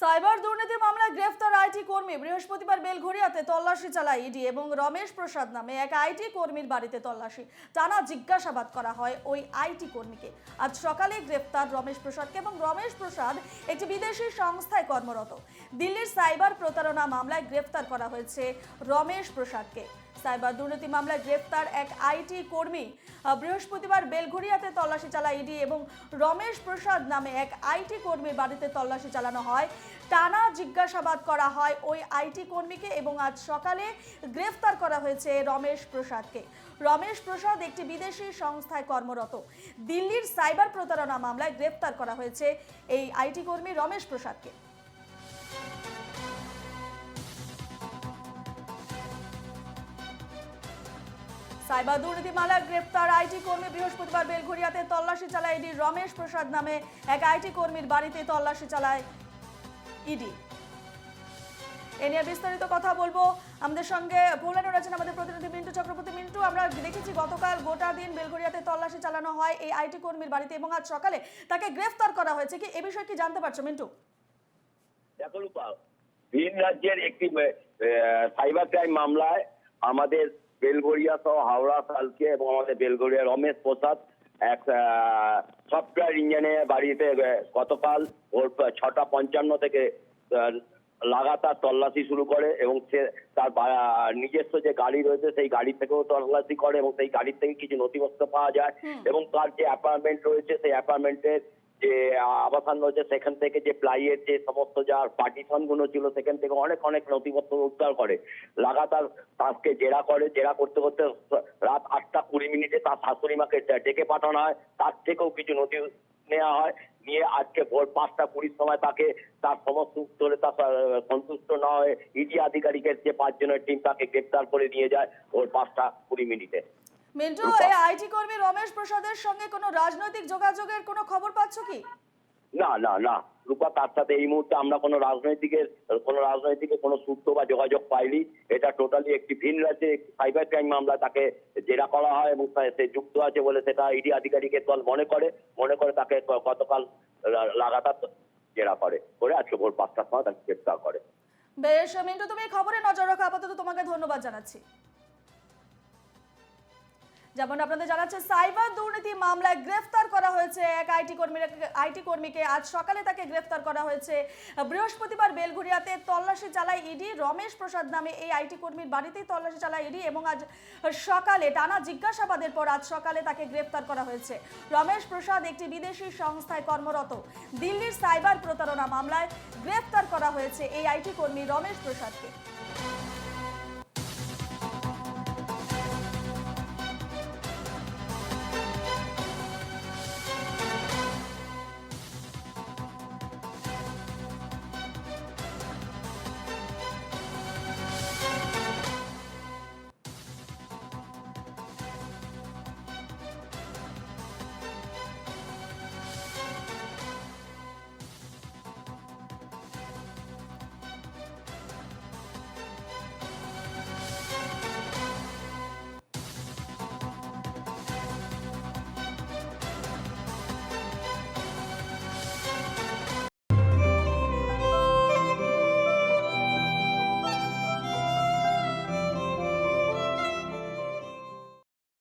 Cyber দুর্নীতি মামলায় গ্রেফতার আইটি কর্মী। বৃহস্পতিবার বেলঘরিয়াতে তল্লাশি চালায় ইডি এবং রমেশ প্রসাদ নামে এক আইটি কর্মীর বাড়িতে তল্লাশি। টানা জিজ্ঞাসাবাদ করা হয় ওই আইটি কর্মীকে। আজ সকালে গ্রেফতার রমেশ প্রসাদকে এবং রমেশ প্রসাদ একটি বিদেশি সংস্থায় কর্মরত। দিল্লির সাইবার প্রতারণা মামলায় গ্রেফতার করা হয়েছে রমেশ প্রসাদকে। সাইবার দুর্নীতি মামলায় গ্রেফতার এক আইটি কর্মী। বৃহস্পতিবার বেলঘরিয়াতে তল্লাশি চালায় ইডি এবং রমেশ প্রসাদ নামে এক আইটি কর্মীর বাড়িতে তল্লাশি চালানো হয়। টানা জিজ্ঞাসাবাদ করা হয় ওই আইটি কর্মীকে এবং আজ সকালে গ্রেফতার করা হয়েছে রমেশ প্রসাদকে। রমেশ প্রসাদ একটি বিদেশি সংস্থায় কর্মরত। দিল্লির সাইবার প্রতারণা মামলায় গ্রেফতার করা হয়েছে এই আইটি কর্মী রমেশ প্রসাদকে। সাইবার দুর্নীতি মামলায় গ্রেপ্তার আইটি কর্মী বৃহস্পতিবার বেলঘরিয়াতে তল্লাশি চালায় ইডি। রমেশ প্রসাদ নামে এক আইটি কর্মীর বাড়িতে তল্লাশি চালায় ইডি। এ নিয়ে বিস্তারিত কথা বলব। আমাদের সঙ্গে পৌলানো রয়েছেন আমাদের প্রতিনিধি মিন্টু চক্রবর্তী। মিন্টু, আমরা দেখেছি গতকাল গোটা দিন বেলঘরিয়াতে তল্লাশি চালানো হয় এই আইটি কর্মীর বাড়িতে এবং আজ সকালে তাকে গ্রেফতার করা হয়েছে কি? এ বিষয়ে কি জানতে পারছ মিন্টু? দেখো ভিন রাজ্যের একটি সাইবার ক্রাইম মামলায় আমাদের বেলগড়িয়া সহ হাওড়া সালকে এবং আমাদের বেলগড়িয়া রমেশ প্রসাদ এক সফটওয়্যার ইঞ্জিনিয়ার বাড়িতে গতকাল ভোর ছটা পঞ্চান্ন থেকে লাগাতার তল্লাশি শুরু করে এবং সে তার নিজস্ব যে গাড়ি রয়েছে সেই গাড়ি থেকেও তল্লাশি করে এবং সেই গাড়ি থেকে কিছু নথিপত্র পাওয়া যায় এবং তার যে অ্যাপার্টমেন্ট রয়েছে সেই অ্যাপার্টমেন্টের যে আবাসন রয়েছে, সেখান থেকে যে প্লাইয়ের যে সমস্ত যার পার্টিশনগুলো ছিল, সেখান থেকে অনেক অনেক নথিপত্র উদ্ধার করে। লাগাতার তাকে জেরা করে, জেরা করতে করতে রাত আটটা কুড়ি মিনিটে তার শাশুড়ি মাকে ডেকে পাঠানো হয়। তার থেকেও কিছু নথি নেওয়া হয়। নিয়ে আজকে ভোর পাঁচটা কুড়ির সময় তাকে তার সমস্ত উত্তরে তার সন্তুষ্ট না হয়ে ইডি আধিকারিকের যে পাঁচজনের টিম তাকে গ্রেপ্তার করে নিয়ে যায় ভোর পাঁচটা কুড়ি মিনিটে। মিন্টু এই আইটি কর্মী রমেশ প্রসাদের সঙ্গে কোনো রাজনৈতিক যোগাযোগের কোনো খবর পাচ্ছ কি? না না না। রূপা তার সাথে এই মুহূর্তে আমরা কোনো রাজনৈতিকের কোনো রাজনৈতিকের কোনো সূত্র বা যোগাযোগ পাইনি। এটা টোটালি একটি ভিন রাজ্যে সাইবার ক্রাইম মামলা তাকে জেরা করা হয় এবং সে যুক্ত আছে বলে সেটা ইডি আধিকারিকের দল মনে করে। মনে করে তাকে গতকাল লাগাতার জেরা করে। করে আজকে ভোর পাঁচটার সময় তাকে গ্রেপ্তার করে। বেশ মিন্টু তুমি খবরে নজর রাখো। আপাতত তোমাকে ধন্যবাদ জানাচ্ছি। যেমন আপনাদের জানাচ্ছে, সাইবার দুর্নীতি মামলায় গ্রেফতার করা হয়েছে এক আইটি কর্মীর আইটি কর্মীকে। আজ সকালে তাকে গ্রেফতার করা হয়েছে। বৃহস্পতিবার বেলঘরিয়াতে তল্লাশি চালায় ইডি। রমেশ প্রসাদ নামে এই আইটি কর্মীর বাড়িতেই তল্লাশি চালায় ইডি এবং আজ সকালে, টানা জিজ্ঞাসাবাদের পর আজ সকালে তাকে গ্রেফতার করা হয়েছে। রমেশ প্রসাদ একটি বিদেশি সংস্থায় কর্মরত। দিল্লির সাইবার প্রতারণা মামলায় গ্রেফতার করা হয়েছে এই আইটি কর্মী রমেশ প্রসাদকে।